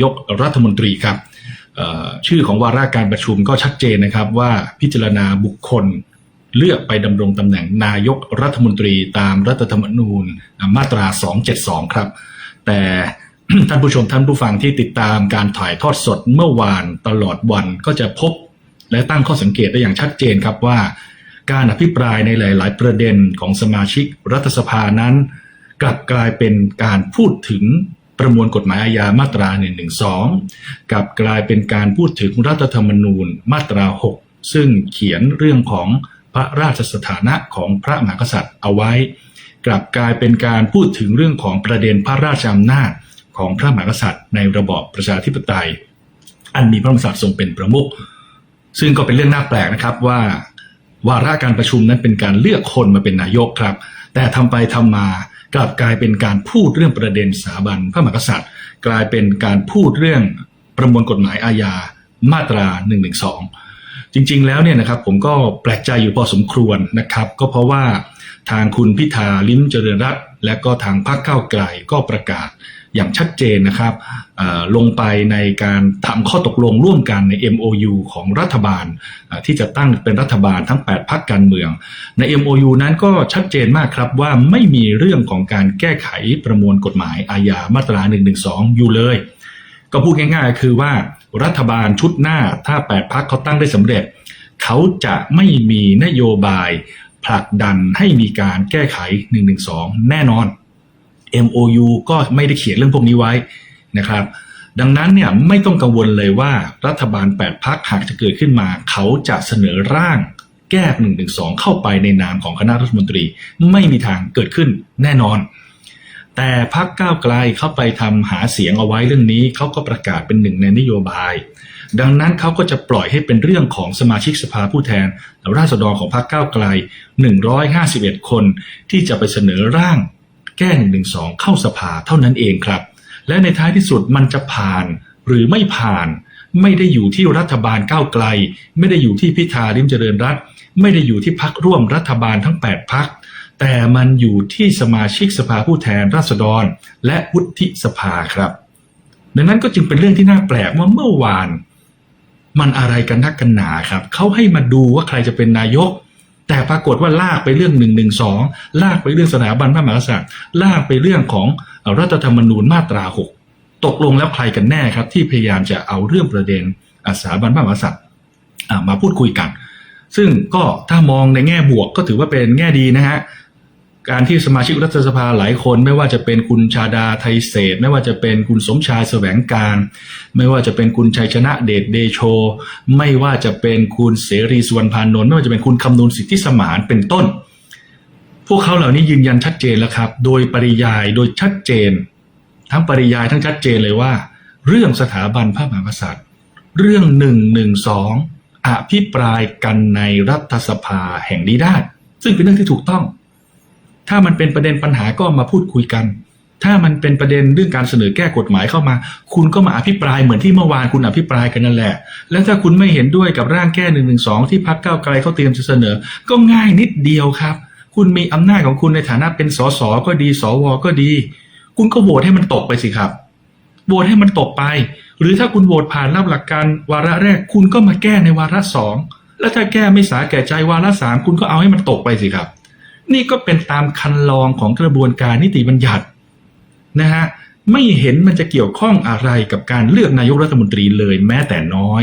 ายกรัฐมนตรีครับชื่อของวาระการประชุมก็ชัดเจนนะครับว่าพิจารณาบุคคลเลือกไปดำรงตำแหน่งนายกรัฐมนตรีตามรัฐธรรมนูญมาตรา 272 ครับ แต่ท่านผู้ชมท่านผู้ฟังที่ติดตามการถ่ายทอดสดเมื่อวานตลอดวันก็จะพบและตั้งข้อสังเกตได้อย่างชัดเจนครับว่า การอภิปรายในหลาย ๆ ประเด็นของสมาชิกรัฐสภานั้น กลับกลายเป็นการพูดถึง ประมวลกฎหมายอาญามาตรา 112 กับกลายเป็นการพูดถึงรัฐธรรมนูญมาตรา 6 ซึ่งเขียนเรื่องของพระราชสถานะของพระมหากษัตริย์เอาไว้ กลับกลายเป็นการพูดถึงเรื่องของประเด็นพระราชอำนาจของพระมหากษัตริย์ในระบอบประชาธิปไตย อันมีพระมหากษัตริย์ทรงเป็นประมุขซึ่งก็เป็นเรื่องน่าแปลกนะครับว่าวาระการประชุมนั้นเป็นการเลือกคนมาเป็นนายกครับ แต่ทำไปทำมา กลับกลายเป็นการพูดเรื่องประเด็นสถาบันพระมหากษัตริย์ กลายเป็นการพูดเรื่องประมวลกฎหมายอาญามาตรา1นึจริงๆ แล้วเนี่ยนะครับผมก็แปลกใจอยู่พอสมควรนะครับ ก็เพราะว่าทางคุณพิธาลิ้มเจริญรัตและก็ทางพรรคก้าวไกลก็ประกาศ อย่างชัดเจนนะครับลงไปในการทำข้อตกลงร่วมกันใน MOU ของรัฐบาลที่จะตั้งเป็นรัฐบาลทั้ง 8พรรคการเมือง ใน MOU นั้นก็ชัดเจนมากครับว่าไม่มีเรื่องของการแก้ไขประมวลกฎหมายอาญามาตรา 112 อยู่เลย ก็พูดง่ายๆ คือว่ารัฐบาลชุดหน้าถ้า 8พักเขาตั้งได้สำเร็จ เขาจะไม่มีนโยบายผลักดันให้มีการแก้ไข 112 แน่นอน MOU ก็ไม่ได้เขียนเรื่องพวกนี้ไว้นะครับ ดังนั้นเนี่ยไม่ต้องกังวลเลยว่ารัฐบาล 8พักหากจะเกิดขึ้นมา เขาจะเสนอร่างแก้112เข้าไปในนามของคณะรัฐมนตรี ไม่มีทางเกิดขึ้นแน่นอน แต่พักก้าวไกลเข้าไปทำหาเสียงเอาไว้เรื่องนี้เขาก็ประกาศเป็นหนึ่งในนโยบาย ดังนั้นเขาก็จะปล่อยให้เป็นเรื่องของสมาชิกสภาผู้แทนราษฎรของพรรคก้าวไกล 151 คนที่จะไปเสนอร่าง แก้112เข้าสภาเท่านั้นเองครับ และในท้ายที่สุดมันจะผ่านหรือไม่ผ่าน ไม่ได้อยู่ที่รัฐบาลก้าวไกล ไม่ได้อยู่ที่พิธาลิมเจริญรัตไม่ได้อยู่ที่พักร่วมรัฐบาลทั้ง 8พักแต่มันอยู่ที่สมาชิกสภาผู้แทนราษฎร และวุฒิสภาครับ ดังนั้นก็จึงเป็นเรื่องที่น่าแปลกว่าเมื่อวาน มันอะไรกันนักกันหนาครับเขาให้มาดูว่าใครจะเป็นนายก แต่ปรากฏว่าลากไปเรื่องหนึ่งหนึ่งสองลากไปเรื่องสถาบันพระมหากษัตริย์ ลากไปเรื่องของรัฐธรรมนูญมาตราหกตกลงแล้วใครกันแน่ครับ ที่พยายามจะเอาเรื่องประเด็นสถาบันพระมหากษัตริย์มาพูดคุยกัน ซึ่งก็ถ้ามองในแง่บวกก็ถือว่าเป็นแง่ดีนะฮะ การที่สมาชิกรัฐสภาหลายคนไม่ว่าจะเป็นคุณชาดาไทยเศษ ไม่ว่าจะเป็นคุณสมชายแสวงการ ไม่ว่าจะเป็นคุณชัยชนะเดชเดโช ไม่ว่าจะเป็นคุณเสรีสุวรรณพานนท์ไม่ว่าจะเป็นคุณคำนูนสิทธิสมานเป็นต้น พวกเขาเหล่านี้ยืนยันชัดเจนแล้วครับ โดยปริยายโดยชัดเจน ทั้งปริยายทั้งชัดเจนเลยว่า เรื่องสถาบันพระมหากษัตริย์ เรื่องหนึ่งหนึ่งสองอภิปรายกันในรัฐสภาแห่งนี้ได้ซึ่งเป็นเรื่องที่ถูกต้อง ถ้ามันเป็นประเด็นปัญหาก็มาพูดคุยกัน ถ้ามันเป็นประเด็นเรื่องการเสนอแก้กฎหมายเข้ามา คุณก็มาอภิปรายเหมือนที่เมื่อวานคุณอภิปรายกันนั่นแหละ แล้วถ้าคุณไม่เห็นด้วยกับร่างแก้หนึ่งหนึ่งสองที่พักเก้าไกลเขาเตรียมจะเสนอ ก็ง่ายนิดเดียวครับ คุณมีอำนาจของคุณในฐานะเป็นสสก็ดี สวก็ดี คุณก็โหวตให้มันตกไปสิครับโหวตให้มันตกไป หรือถ้าคุณโหวตผ่านรับหลักการวาระแรกคุณก็มาแก้ในวาระสองแล้วถ้าแก้ไม่สาแก่ใจวาระสามคุณก็เอาให้มันตกไปสิครับ นี่ก็เป็นตามคันลองของกระบวนการนิติบัญญัตินะฮะไม่เห็นมันจะเกี่ยวข้องอะไรกับการเลือกนายกรัฐมนตรีเลยแม้แต่น้อย